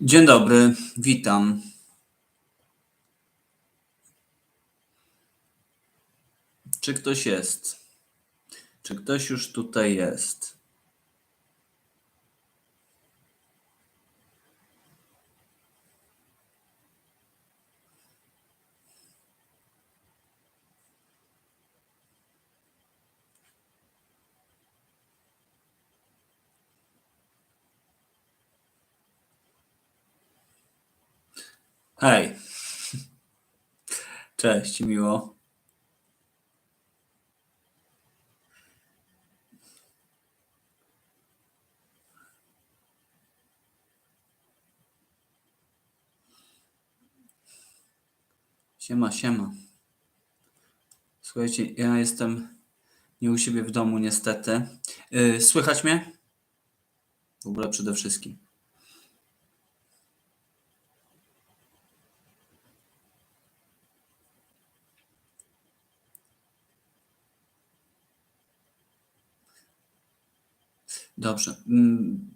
Dzień dobry, witam. Czy ktoś jest? Czy ktoś już tutaj jest? Hej. Cześć, miło. Siema, siema. Słuchajcie, ja jestem nie u siebie w domu niestety. Yy, słychać mnie? W ogóle przede wszystkim. Dobrze. Mm,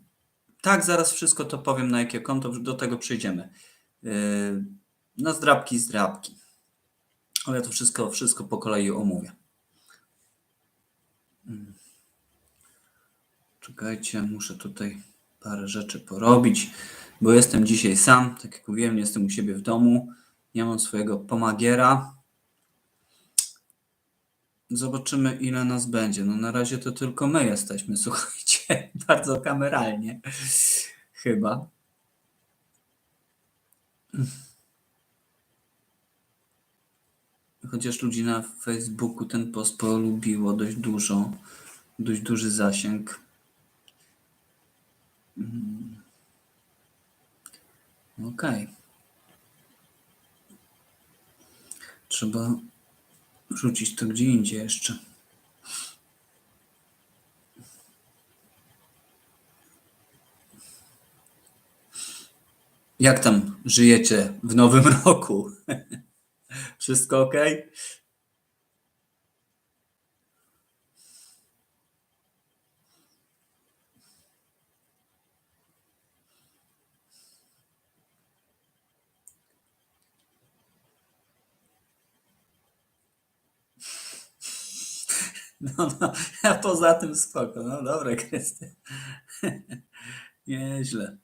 Tak, zaraz wszystko to powiem, na jakie konto, do tego przejdziemy. Yy, Na zdrabki, zdrabki. Ale to wszystko, wszystko po kolei omówię. Mm. Czekajcie, muszę tutaj parę rzeczy porobić, bo jestem dzisiaj sam. Tak jak mówiłem, jestem u siebie w domu. Nie mam swojego pomagiera. Zobaczymy, ile nas będzie. No na razie to tylko my jesteśmy, słuchajcie, bardzo kameralnie. Chyba. Chociaż ludzi na Facebooku ten post polubiło dość dużo, dość duży zasięg. Mm. Okej. Trzeba rzucić to gdzie indziej jeszcze. Jak tam żyjecie w nowym roku? Wszystko ok? No, no, a poza tym spoko. No dobra, Krystian. Nieźle.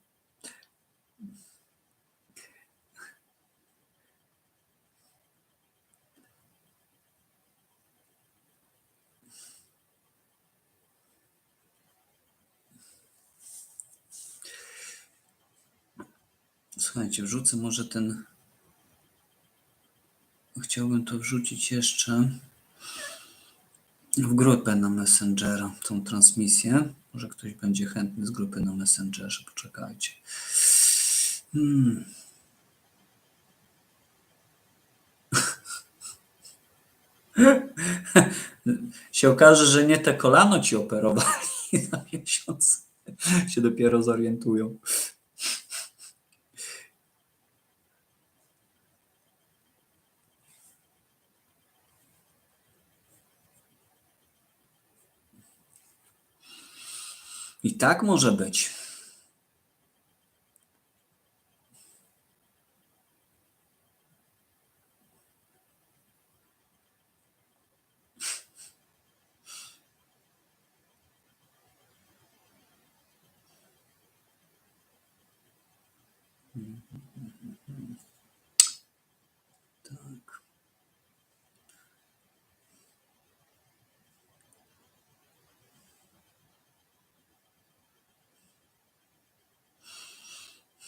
Słuchajcie, wrzucę może ten. Chciałbym to wrzucić jeszcze w grupę na Messengera, tą transmisję. Może ktoś będzie chętny z grupy na Messengerze. Poczekajcie. Hmm. się okaże, że nie te kolano ci operowali za miesiąc. Się dopiero zorientują. I tak może być. Tak.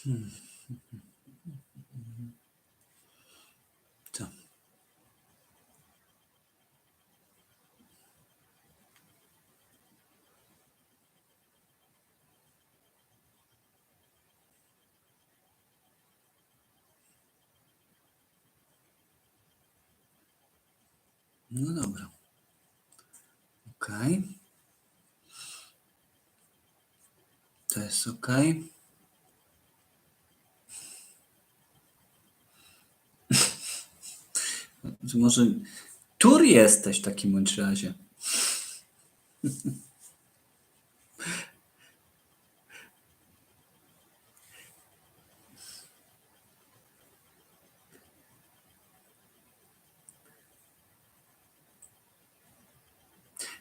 Hmm. To. No dobra. Ok. To jest ok. Może tur jesteś w takim bądź razie.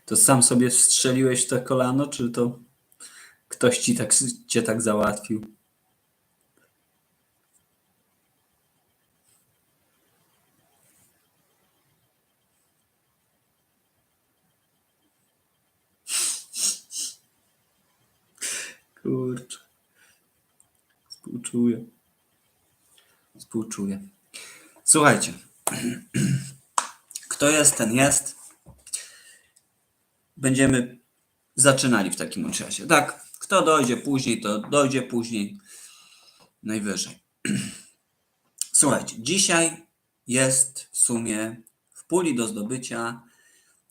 To sam sobie strzeliłeś to kolano, czy to ktoś ci tak, cię tak załatwił? Współczuję. Słuchajcie. Kto jest, ten jest. Będziemy zaczynali w takim czasie. Tak, kto dojdzie później, to dojdzie później. Najwyżej. Słuchajcie, dzisiaj jest w sumie w puli do zdobycia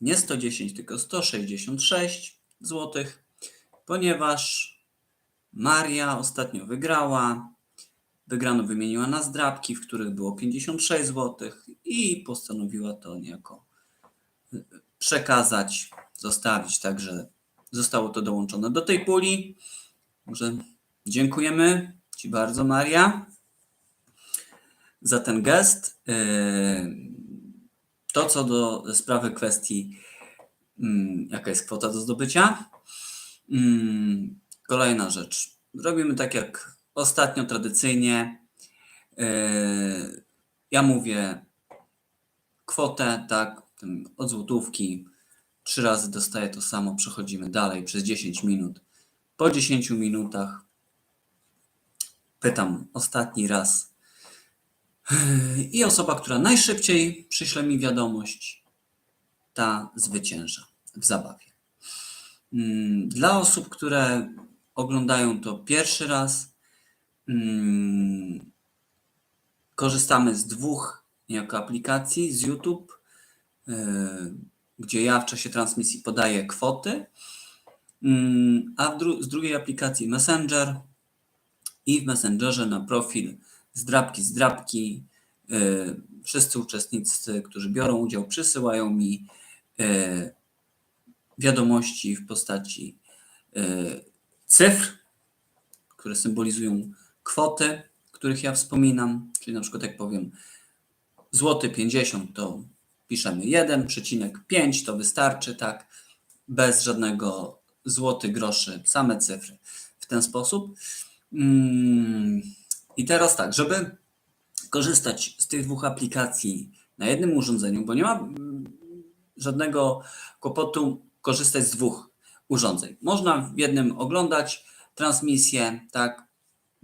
nie 110, tylko 166 zł, ponieważ Maria ostatnio wygrała. Wygrano wymieniła na zdrabki, w których było 56 zł i postanowiła to niejako przekazać, zostawić, także zostało to dołączone do tej puli. Także dziękujemy Ci bardzo, Maria, za ten gest. Yy, To, co do sprawy kwestii, mm, jaka jest kwota do zdobycia. Mm, Kolejna rzecz. Robimy tak jak ostatnio, tradycyjnie. Yy, Ja mówię kwotę, tak, od złotówki. Trzy razy dostaję to samo, przechodzimy dalej przez 10 minut. Po 10 minutach pytam ostatni raz. Yy, I osoba, która najszybciej przyśle mi wiadomość, ta zwycięża w zabawie. Mm, Dla osób, które oglądają to pierwszy raz, mm, korzystamy z dwóch niejako aplikacji z YouTube, yy, gdzie ja w czasie transmisji podaję kwoty, mm, a dru- z drugiej aplikacji Messenger i w Messengerze na profil zdrabki, zdrabki. yy, Wszyscy uczestnicy, którzy biorą udział, przysyłają mi yy, wiadomości w postaci cyfr, które symbolizują kwoty, których ja wspominam, czyli na przykład jak powiem złoty 50 to piszemy 1,5 to wystarczy, tak, bez żadnego złoty groszy, same cyfry w ten sposób. Mm, I teraz tak, żeby korzystać z tych dwóch aplikacji na jednym urządzeniu, bo nie ma mm, żadnego kłopotu korzystać z dwóch urządzeń. Można w jednym oglądać transmisję, tak,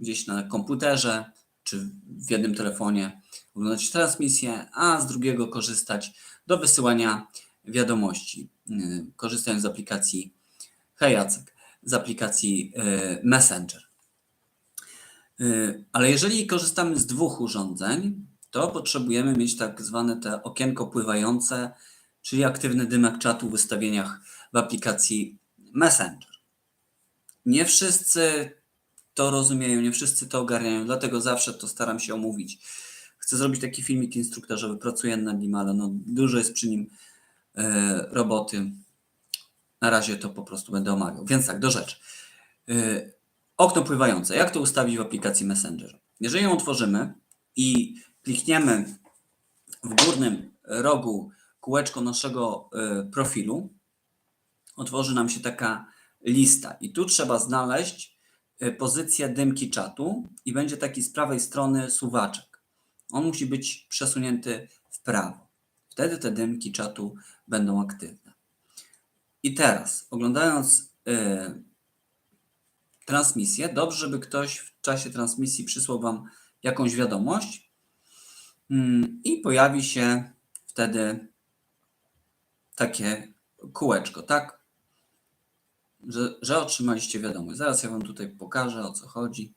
gdzieś na komputerze czy w jednym telefonie oglądać transmisję, a z drugiego korzystać do wysyłania wiadomości, yy, korzystając z aplikacji Hej Jacek, z aplikacji yy, Messenger. Yy, Ale jeżeli korzystamy z dwóch urządzeń, to potrzebujemy mieć tak zwane te okienko pływające, czyli aktywny dymek czatu w ustawieniach w aplikacji Messenger. Nie wszyscy to rozumieją, nie wszyscy to ogarniają, dlatego zawsze to staram się omówić. Chcę zrobić taki filmik instruktażowy, pracuję nad nim, ale no, dużo jest przy nim e, roboty. Na razie to po prostu będę omawiał. Więc tak, do rzeczy. E, okno pływające. Jak to ustawić w aplikacji Messenger? Jeżeli ją otworzymy i klikniemy w górnym rogu kółeczko naszego e, profilu, otworzy nam się taka lista. I tu trzeba znaleźć pozycję dymki czatu i będzie taki z prawej strony suwaczek. On musi być przesunięty w prawo. Wtedy te dymki czatu będą aktywne. I teraz, oglądając e, transmisję, dobrze, żeby ktoś w czasie transmisji przysłał Wam jakąś wiadomość mm, i pojawi się wtedy takie kółeczko, tak? Że, że otrzymaliście wiadomość. Zaraz ja Wam tutaj pokażę o co chodzi.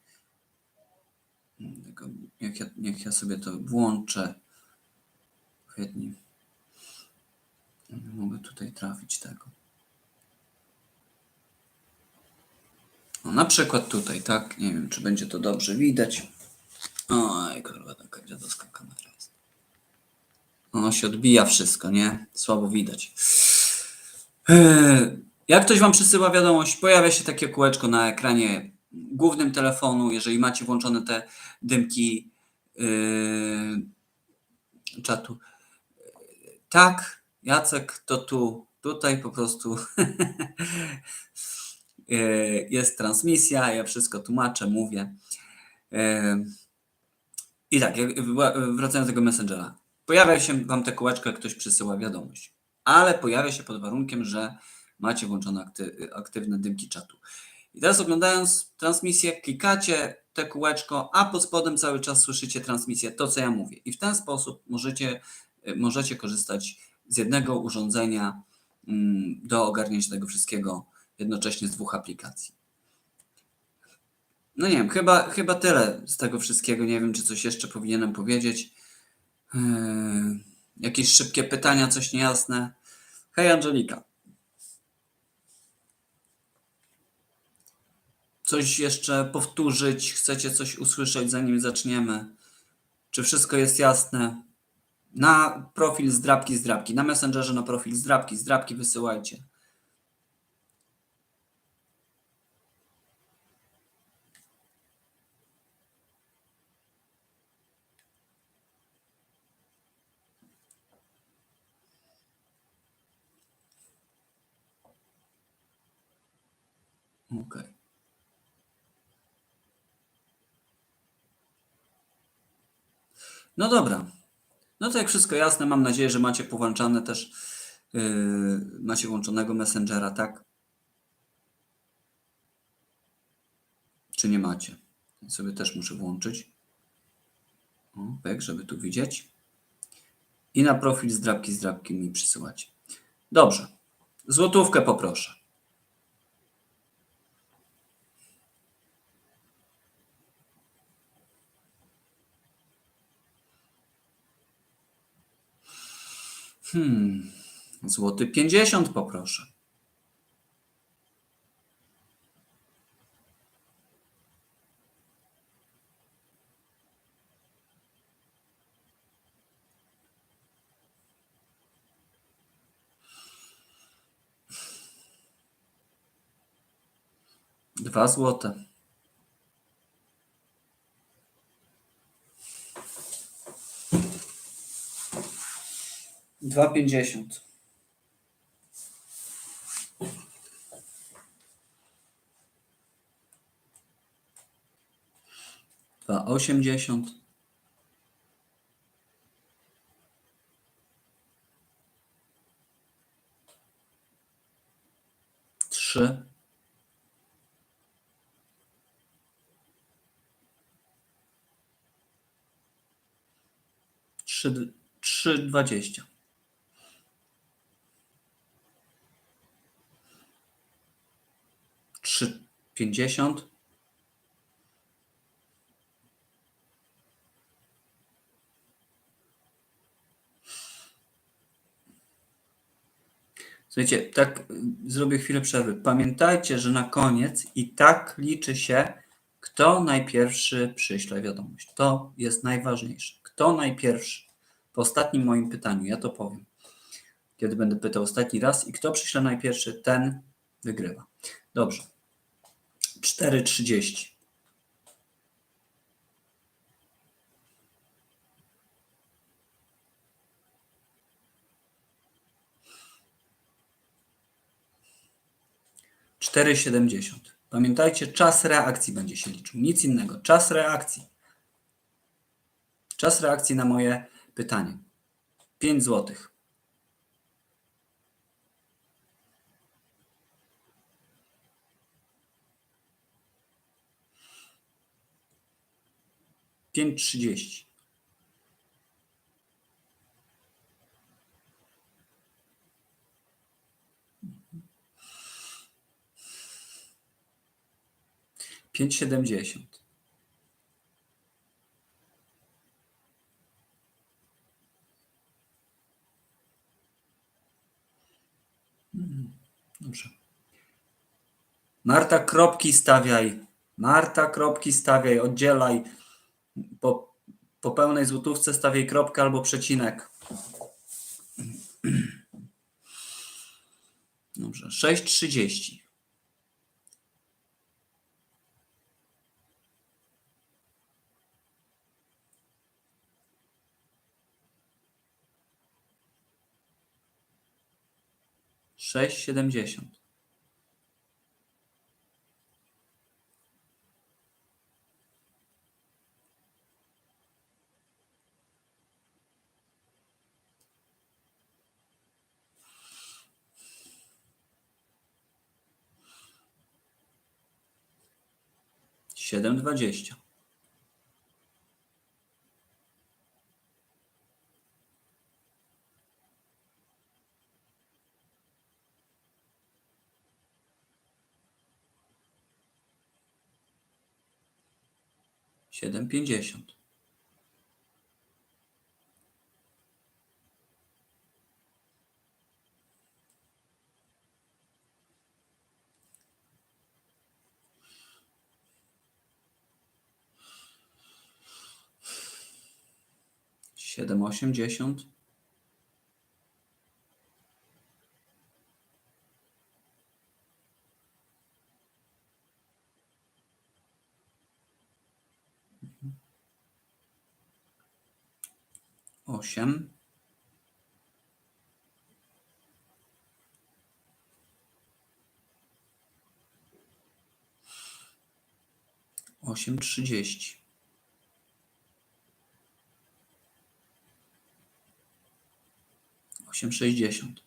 Tylko Niech ja, ja sobie to włączę. Chętnie. Nie mogę tutaj trafić tego. No, na przykład tutaj, tak? Nie wiem, czy będzie to dobrze widać. Oj, kurwa, taka dziadowska kamera jest. Ono się odbija wszystko, nie? Słabo widać. Eee, Jak ktoś Wam przysyła wiadomość, pojawia się takie kółeczko na ekranie głównym telefonu, jeżeli macie włączone te dymki yy, czatu. Tak, Jacek, to tu Tutaj po prostu e, jest transmisja, ja wszystko tłumaczę, mówię. E, I tak, wracając do tego Messengera. Pojawia się Wam te kółeczko, jak ktoś przysyła wiadomość, ale pojawia się pod warunkiem, że macie włączone akty aktywne dymki czatu. I teraz oglądając transmisję, klikacie te kółeczko, a pod spodem cały czas słyszycie transmisję, to co ja mówię. I w ten sposób możecie, możecie korzystać z jednego urządzenia mm, do ogarnięcia tego wszystkiego jednocześnie z dwóch aplikacji. No nie wiem, chyba, chyba tyle z tego wszystkiego. Nie wiem, czy coś jeszcze powinienem powiedzieć. Yy, jakieś szybkie pytania, coś niejasne. Hej Angelika. Coś jeszcze powtórzyć? Chcecie coś usłyszeć, zanim zaczniemy? Czy wszystko jest jasne? Na profil zdrabki, zdrabki. Na Messengerze na profil zdrabki, zdrabki wysyłajcie. Okay. No dobra. No to jak wszystko jasne, mam nadzieję, że macie powłączane też, yy, macie włączonego Messengera, tak? Czy nie macie? Ja sobie też muszę włączyć. O, tak, żeby tu widzieć. I na profil zdrabki, zdrabki mi przysyłać. Dobrze. Złotówkę poproszę. Hmm, złoty 50 poproszę. Dwa złote. Dwa pięćdziesiąt. Osiemdziesiąt. Trzy, trzy dwadzieścia. trzy pięćdziesiąt Słuchajcie, tak zrobię chwilę przerwy. Pamiętajcie, że na koniec i tak liczy się, kto najpierwszy przyśle wiadomość. To jest najważniejsze. Kto najpierwszy? Po ostatnim moim pytaniu, ja to powiem. Kiedy będę pytał ostatni raz i kto przyśle najpierwszy, ten wygrywa. Dobrze. 4,30. Cztery siedemdziesiąt. Pamiętajcie, czas reakcji będzie się liczył. Nic innego. Czas reakcji. Czas reakcji na moje pytanie. 5 złotych. 5.30. Pięć siedemdziesiąt. Marta, kropki stawiaj. Marta, kropki stawiaj, oddzielaj po, po pełnej złotówce stawiaj kropkę albo przecinek. Dobrze, 6,30. Sześć siedemdziesiąt. Siedem dwadzieścia. Siedem pięćdziesiąt. Siedem osiemdziesiąt. Osiem. Osiem trzydzieści. Osiem sześćdziesiąt.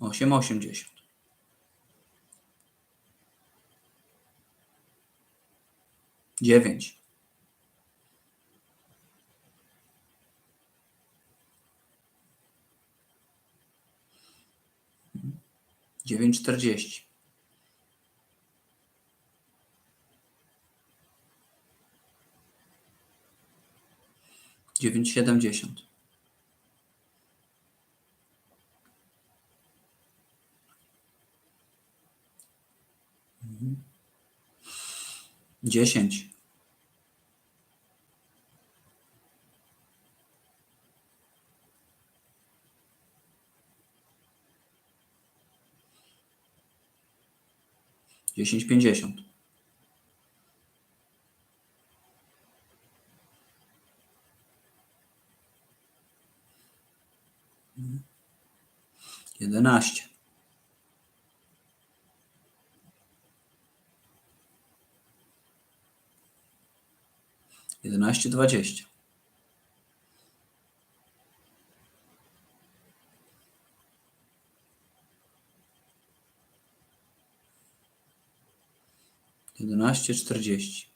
Osiem osiemdziesiąt. Dziewięć. Dziewięć czterdzieści. Dziewięć siedemdziesiąt. Dziesięć. Dziesięć pięćdziesiąt. Jedenaście. Jedenaście dwadzieścia. Jedenaście czterdzieści.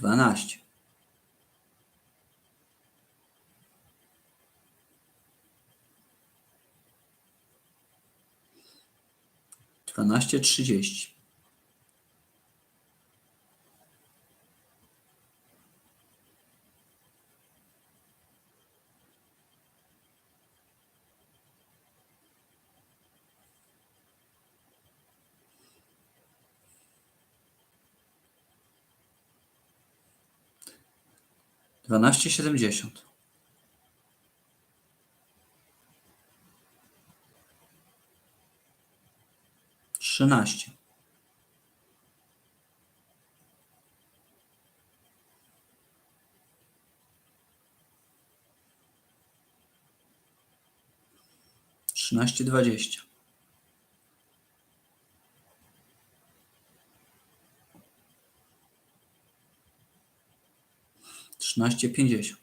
Dwanaście. Dwanaście trzydzieści. Dwanaście siedemdziesiąt. Trzynaście. Trzynaście dwadzieścia. Trzynaście pięćdziesiąt.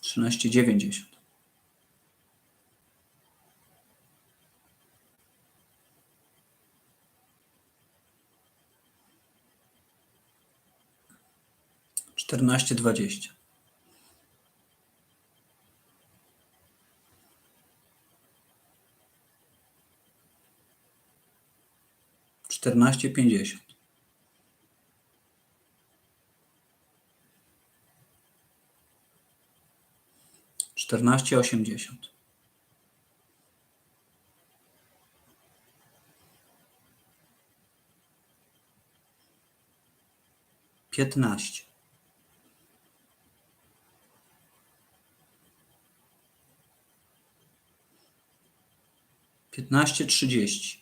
Trzynaście dziewięćdziesiąt. Czternaście dwadzieścia. Czternaście pięćdziesiąt. Czternaście osiemdziesiąt. piętnaście, piętnaście trzydzieści,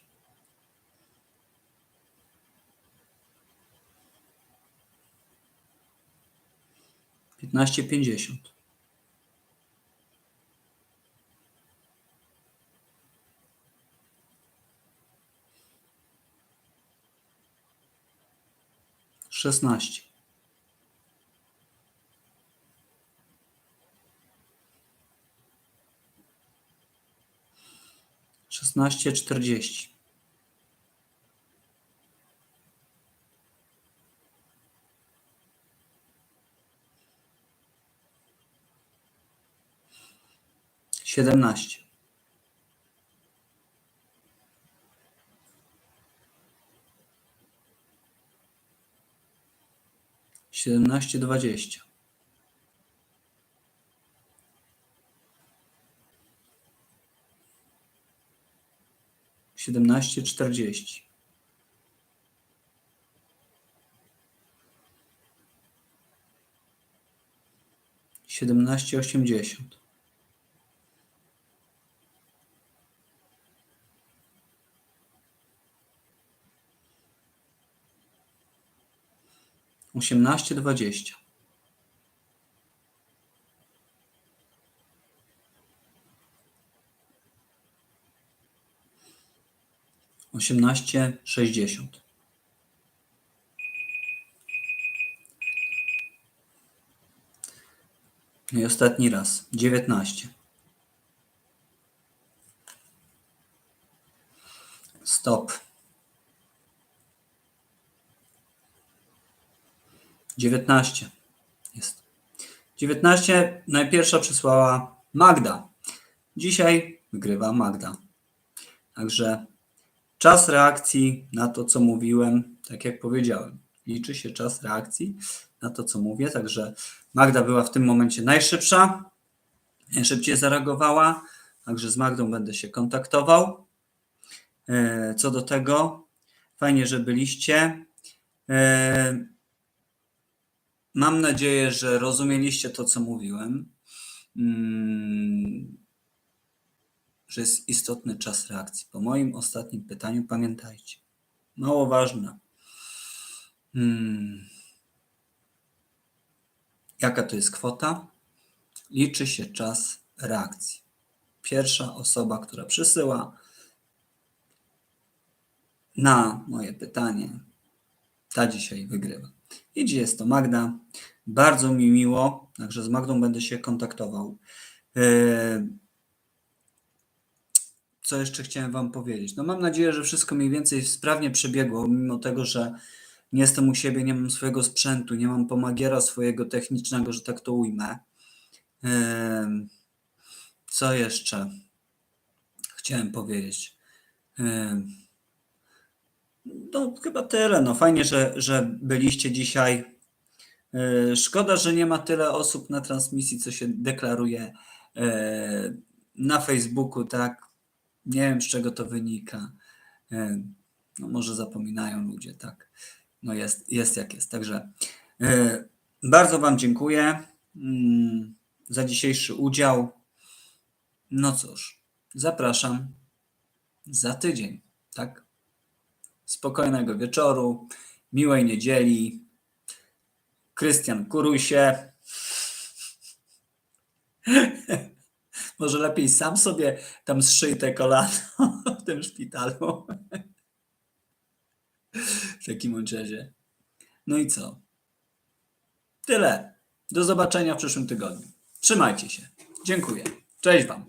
piętnaście pięćdziesiąt, szesnaście, szesnaście czterdzieści, siedemnaście, siedemnaście dwadzieścia, siedemnaście czterdzieści, siedemnaście osiemdziesiąt, osiemnaście dwadzieścia, osiemnaście sześćdziesiąt, No i ostatni raz, dziewiętnaście. Stop. Dziewiętnaście. Jest. Dziewiętnaście. Najpierwsza przysłała Magda. Dzisiaj wygrywa Magda. Także czas reakcji na to, co mówiłem, tak jak powiedziałem. Liczy się czas reakcji na to, co mówię. Także Magda była w tym momencie najszybsza, najszybciej zareagowała. Także z Magdą będę się kontaktował. E, Co do tego, fajnie, że byliście. Mam nadzieję, że rozumieliście to, co mówiłem. Mm, Że jest istotny czas reakcji. Po moim ostatnim pytaniu pamiętajcie. Mało ważne. Hmm. Jaka to jest kwota? Liczy się czas reakcji. Pierwsza osoba, która przysyła na moje pytanie, ta dzisiaj wygrywa. I gdzie jest to Magda? Bardzo mi miło, także z Magdą będę się kontaktował. Yy, Co jeszcze chciałem Wam powiedzieć? No mam nadzieję, że wszystko mniej więcej sprawnie przebiegło, mimo tego, że nie jestem u siebie, nie mam swojego sprzętu, nie mam pomagiera swojego technicznego, że tak to ujmę. Yy, Co jeszcze chciałem powiedzieć? Yy, No, chyba tyle. No, fajnie, że, że byliście dzisiaj. Yy, Szkoda, że nie ma tyle osób na transmisji, co się deklaruje yy, na Facebooku, tak? Nie wiem, z czego to wynika. Yy, No, może zapominają ludzie, tak? No, jest, jest jak jest. Także bardzo Wam dziękuję mm, za dzisiejszy udział. No cóż, zapraszam za tydzień, tak? Spokojnego wieczoru, miłej niedzieli. Krystian, kuruj się. Może lepiej sam sobie tam zszyj te kolano w tym szpitalu. W takim razie. No i co? Tyle. Do zobaczenia w przyszłym tygodniu. Trzymajcie się. Dziękuję. Cześć Wam.